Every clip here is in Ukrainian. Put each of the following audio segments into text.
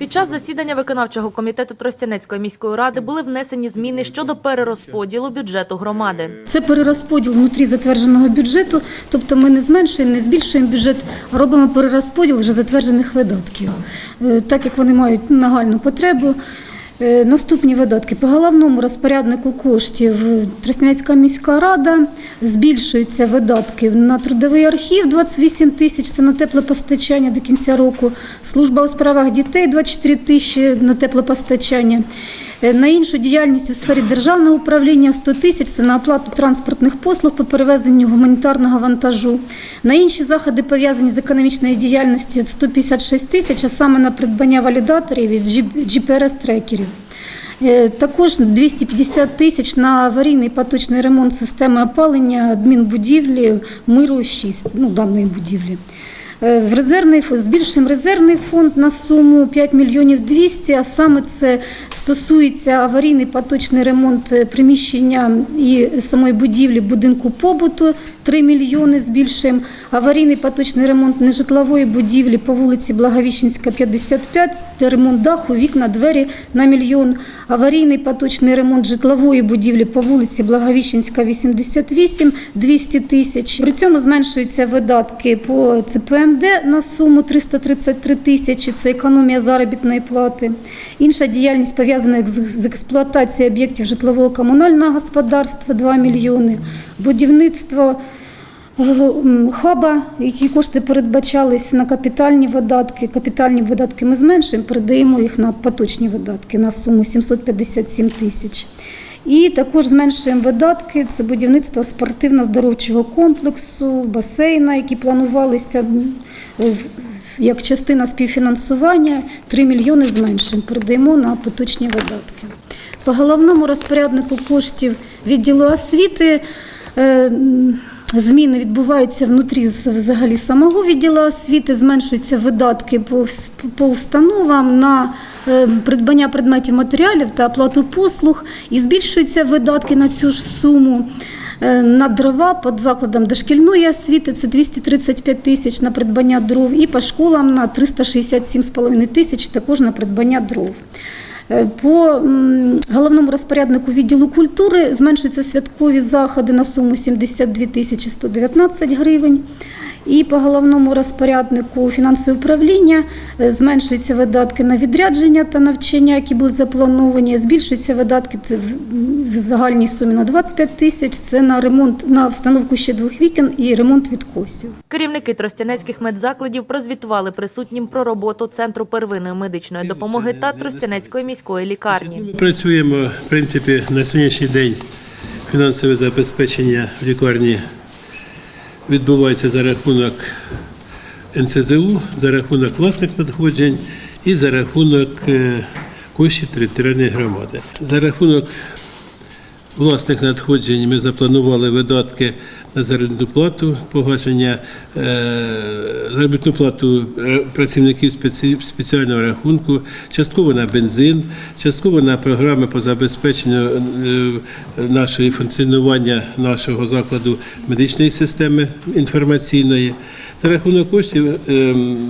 Під час засідання виконавчого комітету Тростянецької міської ради були внесені зміни щодо перерозподілу бюджету громади. Це перерозподіл внутрі затвердженого бюджету, тобто ми не зменшуємо, не збільшуємо бюджет, робимо перерозподіл вже затверджених видатків, Е, так як вони мають нагальну потребу. Е, Наступні видатки по головному розпоряднику коштів Тростянецька міська рада збільшуються видатки на трудовий архів 28 тисяч, це на теплопостачання до кінця року. Служба у справах дітей 24 тисячі на теплопостачання. Е, На іншу діяльність у сфері державного управління 100 тисяч це на оплату транспортних послуг по перевезенню гуманітарного вантажу. На інші заходи пов'язані з економічною діяльністю 156 тисяч, а саме на придбання валідаторів і GPS-трекерів. Е, Також 250 тисяч на аварійний поточний ремонт системи опалення адмінбудівлі миру 6, ну, даної будівлі. Е, В резервний збільшуємо резервний фонд на суму 5 мільйонів 200, а саме це стосується аварійний поточний ремонт е, приміщення і самої будівлі будинку побуту 3 мільйони збільшуємо. Аварійний поточний ремонт нежитлової будівлі по вулиці Благовіщенська, 55, ремонт даху, вікна, двері на мільйон. Аварійний поточний ремонт житлової будівлі по вулиці Благовіщенська, 88, 200 тисяч. При цьому зменшуються видатки по ЦПМД на суму 333 тисячі, це економія заробітної плати. Інша діяльність пов'язана з експлуатацією об'єктів житлового комунального господарства 2 мільйони. Будівництво хаба, які кошти передбачались на капітальні видатки. Капітальні видатки ми зменшуємо, передаємо їх на поточні видатки на суму 757 тисяч. І також зменшуємо видатки. Це будівництво спортивно-здоровчого комплексу, басейна, які планувалися як частина співфінансування. 3 мільйони зменшуємо, передаємо на поточні видатки. По головному розпоряднику коштів відділу освіти. Зміни відбуваються внутрі взагалі самого відділу освіти, зменшуються видатки по, по установам на е, придбання предметів матеріалів та оплату послуг, і збільшуються видатки на цю ж суму. Е, На дрова під закладом дошкільної освіти це 235 тисяч на придбання дров, і по школам на 367,5 тисяч також на придбання дров. Е, По головному розпоряднику відділу культури зменшуються святкові заходи на суму 72 тисячі 119 гривень. І по головному розпоряднику фінансового управління е, зменшуються видатки на відрядження та навчання, які були заплановані. Збільшуються видатки це в- в загальній сумі на 25 тисяч. Це на ремонт на встановку ще двох вікон і ремонт відкосів. Керівники тростянецьких медзакладів прозвітували присутнім про роботу Центру первинної медичної допомоги та Тростянецької міської лікарні. Ми працюємо, в принципі, на сьогоднішній день фінансове забезпечення в лікарні відбувається за рахунок НСЗУ, за рахунок власних надходжень і за рахунок е, коштів територіальної громади. За рахунок власних надходжень ми запланували видатки заробітну плату, погашення е, заробітну плату е, працівників спеці- спеціального рахунку, частково на бензин, частково на програми по забезпеченню е, нашої функціонування нашого закладу медичної системи інформаційної. За рахунок коштів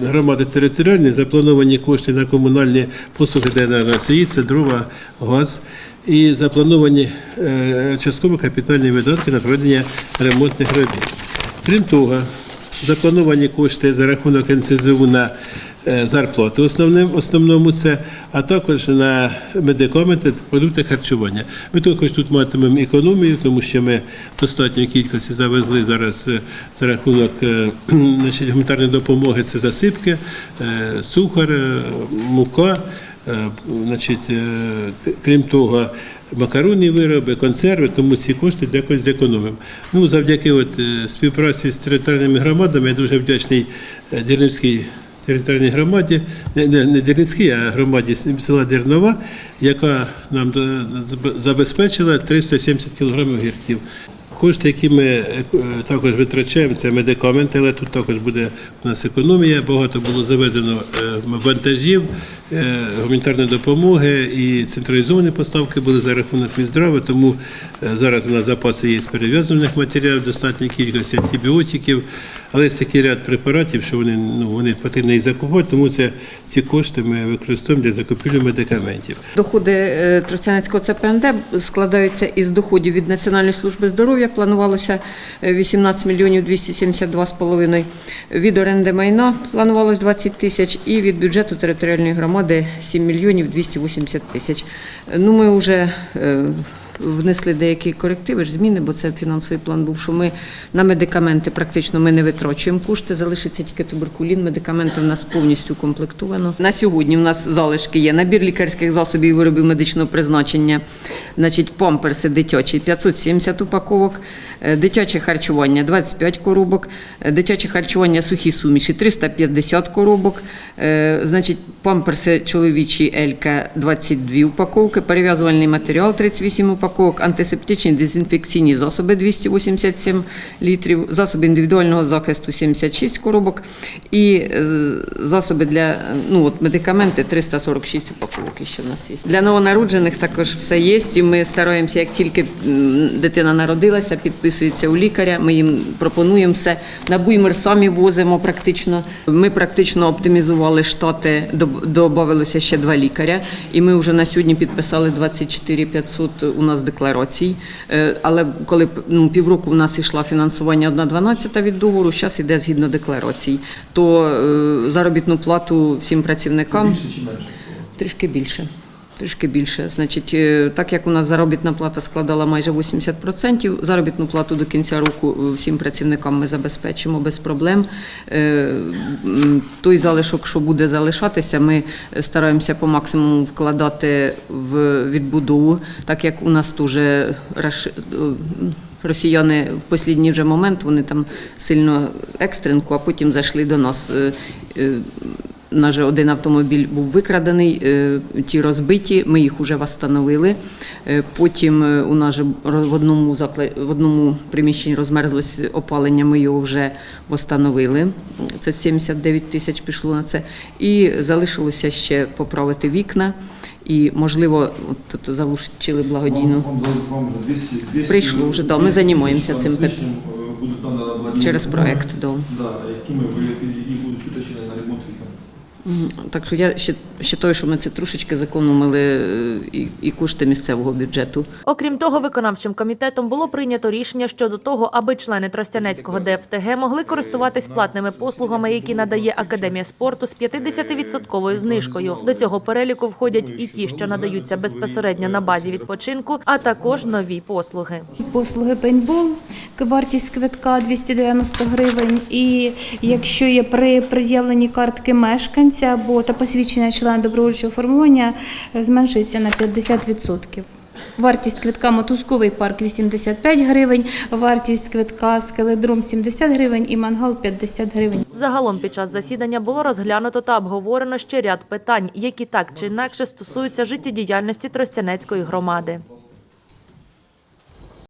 громади територіальної заплановані кошти на комунальні послуги ДНРСІ, це дрова, газ і заплановані е, частково капітальні видатки на проведення ремонтних робіт. Крім того, заплановані кошти за рахунок НСЗУ на е, зарплату основним, основному це, а також на медикаменти та продукти харчування. Ми також тут матимемо економію, тому що ми в достатньої кількості завезли зараз е, за рахунок значить, гуманітарної допомоги, це засипки, цукор, мука. Е, Значить, е, крім того, макаронні вироби, консерви, тому ці кошти якось зекономимо. Ну, завдяки от, е, співпраці з територіальними громадами я дуже вдячний Дірнівській територіальній громаді, не, не, Дірницькій, а громаді села Дірнова, яка нам забезпечила 370 кг огірків. Кошти, які ми е, також витрачаємо, це медикаменти, але тут також буде у нас економія. Багато було завезено е, вантажів, е, гуманітарної допомоги і централізовані поставки були за рахунок Мінздрава, тому е, зараз у нас запаси є перев'язаних матеріалів, достатня кількості антибіотиків. Але є такий ряд препаратів, що вони, ну, вони потрібно їх закупувати, тому це, ці кошти ми використовуємо для закупівлі медикаментів. Доходи е, Тростянецького ЦПНД складаються із доходів від Національної служби здоров'я. Планувалося е, 18 мільйонів 272,5. Від оренди майна планувалось 20 тисяч і від бюджету територіальної громади 7 мільйонів 280 тисяч. Е, Ну, ми вже е, внесли деякі корективи, ж зміни, бо це фінансовий план був, що ми на медикаменти практично ми не витрачуємо кошти, залишиться тільки туберкулін. Медикаменти в нас повністю комплектовано. На сьогодні в нас залишки є набір лікарських засобів виробів медичного призначення, значить, памперси дитячі 570 упаковок, е, дитяче харчування 25 коробок, е, дитяче харчування сухі суміші 350 коробок, е, значить, памперси чоловічі Елька 22 упаковки, перев'язувальний матеріал 38 упаковок, антисептичні дезінфекційні засоби 287 літрів, засоби індивідуального захисту 76 коробок і е, засоби для ну от медикаменти 346 упаковок ще в нас є. Для новонароджених також все є. І ми стараємося, як тільки дитина народилася, підписується у лікаря. Ми їм пропонуємо все. На буймер самі возимо практично. Ми практично оптимізували штати, додавалося ще два лікаря, і ми вже на сьогодні підписали 24 500 у нас декларацій. Е, Але коли ну, півроку в нас йшла фінансування 1,12 від договору, зараз йде згідно декларацій, то е, заробітну плату всім працівникам Більше чи менше? трішки більше. Трішки більше. Значить, е, так як у нас заробітна плата складала майже 80%, заробітну плату до кінця року е, всім працівникам ми забезпечимо без проблем. Е, Той залишок, що буде залишатися, ми стараємося по максимуму вкладати в відбудову, так як у нас теж Росіяни в останній вже момент вони там сильно екстренку, а потім зайшли до нас. Е, е, же один автомобіль був викрадений, е, ті розбиті, ми їх вже встановили. Потім е, у нас в одному в одному приміщенні розмерзлось опалення, ми його вже встановили. Це 79 тисяч пішло на це. І залишилося ще поправити вікна. І, можливо, тут залучили благодійну. Вам, вам, вам вже 200, 200, Прийшло вже, да, ми займаємося цим е, обладнання. Через проект, да. Да, якими ви і будуть витрачені на ремонт вікон. Так що я ще, ще той, що ми це трошечки зекономили е, і, і кошти місцевого бюджету. Окрім того, виконавчим комітетом було прийнято рішення щодо того, аби члени Тростянецького ДФТГ могли користуватись платними послугами, які надає Академія спорту з 50% знижкою. До цього переліку входять і ті, що надаються безпосередньо на базі відпочинку, а також нові послуги. Послуги пейнтбол, вартість квитка 290 гривень. І якщо є при пред'явленні картки мешканця або та посвідчення члена добровольчого формування, е, зменшується на 50%. Вартість квитка мотузковий парк 85 гривень, вартість квитка скеледром 70 гривень і мангал 50 гривень. Загалом під час засідання було розглянуто та обговорено ще ряд питань, які так чи інакше стосуються життєдіяльності Тростянецької громади.